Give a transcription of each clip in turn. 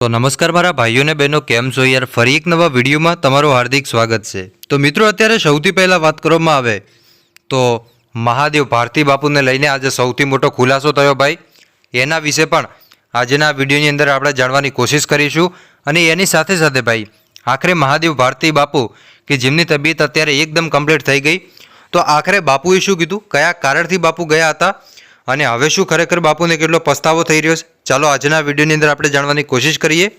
તો નમસ્કાર મારા ભાઈઓ અને બહેનો, કેમ છો યાર? ફરી એક નવા વિડીયોમાં તમારું હાર્દિક સ્વાગત છે. તો મિત્રો, અત્યારે સૌથી પહેલાં વાત કરવામાં આવે તો મહાદેવ ભારતી બાપુને લઈને આજે સૌથી મોટો ખુલાસો થયો ભાઈ. એના વિશે પણ આજના વિડીયોની અંદર આપણે જાણવાની કોશિશ કરીશું. અને એની સાથે સાથે ભાઈ, આખરે મહાદેવ ભારતી બાપુ કે જેમની તબિયત અત્યારે એકદમ કમ્પ્લીટ થઈ ગઈ. તો આખરે બાપુએ શું કીધું? કયા કારણથી બાપુ ગયા હતા? અને હવે શું ખરેખર બાપુને કેટલો પસ્તાવો થઈ રહ્યો છે? ચાલો આજના વિડીયોની અંદર આપણે જાણવાની કોશિશ કરીએ.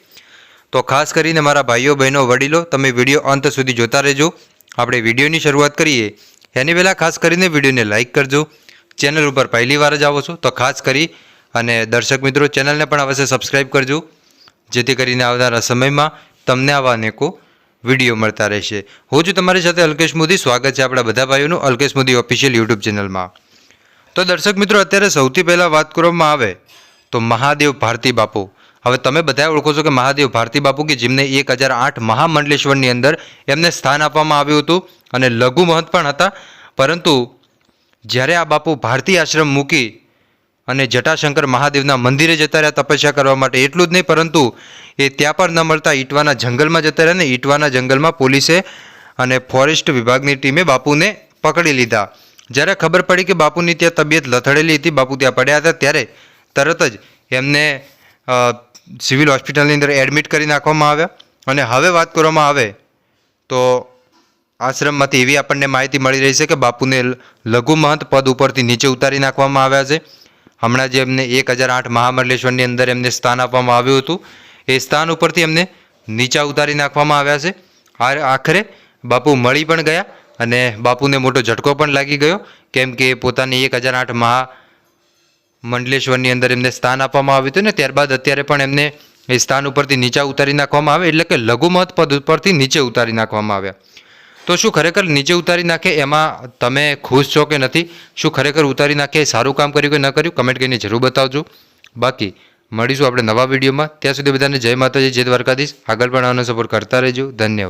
તો ખાસ કરીને મારા ભાઈઓ, બહેનો, વડીલો, તમે વીડિયો અંત સુધી જોતા રહેજો. આપણે વિડીયોની શરૂઆત કરીએ. એની પહેલાં ખાસ કરીને વિડીયોને લાઇક કરજો. ચેનલ ઉપર પહેલી વાર જ આવો છો તો ખાસ કરી અને દર્શક મિત્રો ચેનલને પણ અવશ્ય સબસ્ક્રાઈબ કરજો. જેથી કરીને આવનારા સમયમાં તમને આવા અનેકો વીડિયો મળતા રહેશે. હું છું તમારી સાથે અલ્કેશ મોદી. સ્વાગત છે આપણા બધા ભાઈઓનું અલ્કેશ મોદી ઓફિશિયલ યુટ્યુબ ચેનલમાં. તો દર્શક મિત્રો, અત્યારે સૌથી પહેલાં વાત કરવામાં આવે તો મહાદેવ ભારતી બાપુ. હવે તમે બધા ઓળખો છો કે મહાદેવ ભારતી બાપુ કે જેમને એક હજાર આઠ મહામંડલેશ્વરની અંદર એમને સ્થાન આપવામાં આવ્યું હતું અને લઘુ મહંત પણ હતા. પરંતુ જ્યારે આ બાપુ ભારતી આશ્રમ મૂકી અને જટાશંકર મહાદેવના મંદિરે જતા રહ્યા તપસ્યા કરવા માટે, એટલું જ નહીં, પરંતુ એ ત્યાં પણ ન મળતા ઈટવાના જંગલમાં જતા રહ્યા ને ઈટવાના જંગલમાં પોલીસે અને ફોરેસ્ટ વિભાગની ટીમે બાપુને પકડી લીધા. જ્યારે ખબર પડી કે બાપુની ત્યાં તબિયત લથડેલી હતી, બાપુ ત્યાં પડ્યા હતા, ત્યારે તરત જ એમને સિવિલ હોસ્પિટલની અંદર એડમિટ કરી નાખવામાં આવ્યા. અને હવે વાત કરવામાં આવે તો આશ્રમમાંથી એવી આપણને માહિતી મળી રહી છે કે બાપુને લઘુમહંત લઘુ મહંત પદ ઉપરથી નીચે ઉતારી નાખવામાં આવ્યા છે. હમણાં જે એમને એક હજાર આઠ મહામંડલેશ્વરની અંદર એમને સ્થાન આપવામાં આવ્યું હતું. એ સ્થાન ઉપરથી એમને નીચા ઉતારી નાખવામાં આવ્યા છે. આ, આખરે બાપુ મળી પણ ગયા. અને બાપુને મોટો ઝટકો પણ લાગી ગયો, કેમ કે પોતાની એક હજાર આઠ મહા મંડલેશ્વરની અંદર એમને સ્થાન આપવામાં આવ્યું હતું ને, ત્યારબાદ અત્યારે પણ એમને એ સ્થાન ઉપરથી નીચા ઉતારી નાખવામાં આવે, એટલે કે લઘુમત પદ ઉપરથી નીચે ઉતારી નાખવામાં આવ્યા. તો શું ખરેખર નીચે ઉતારી નાખે એમાં તમે ખુશ છો કે નથી? શું ખરેખર ઉતારી નાખે સારું કામ કર્યું કે ન કર્યું? કમેન્ટ કરીને જરૂર બતાવજો. બાકી, મળીશું આપણે નવા વિડીયોમાં. ત્યાં સુધી બધાને જય માતાજી, જય દ્વારકાધીશ. આગળ પણ આનો સપોર્ટ કરતા રહેજો. ધન્યવાદ.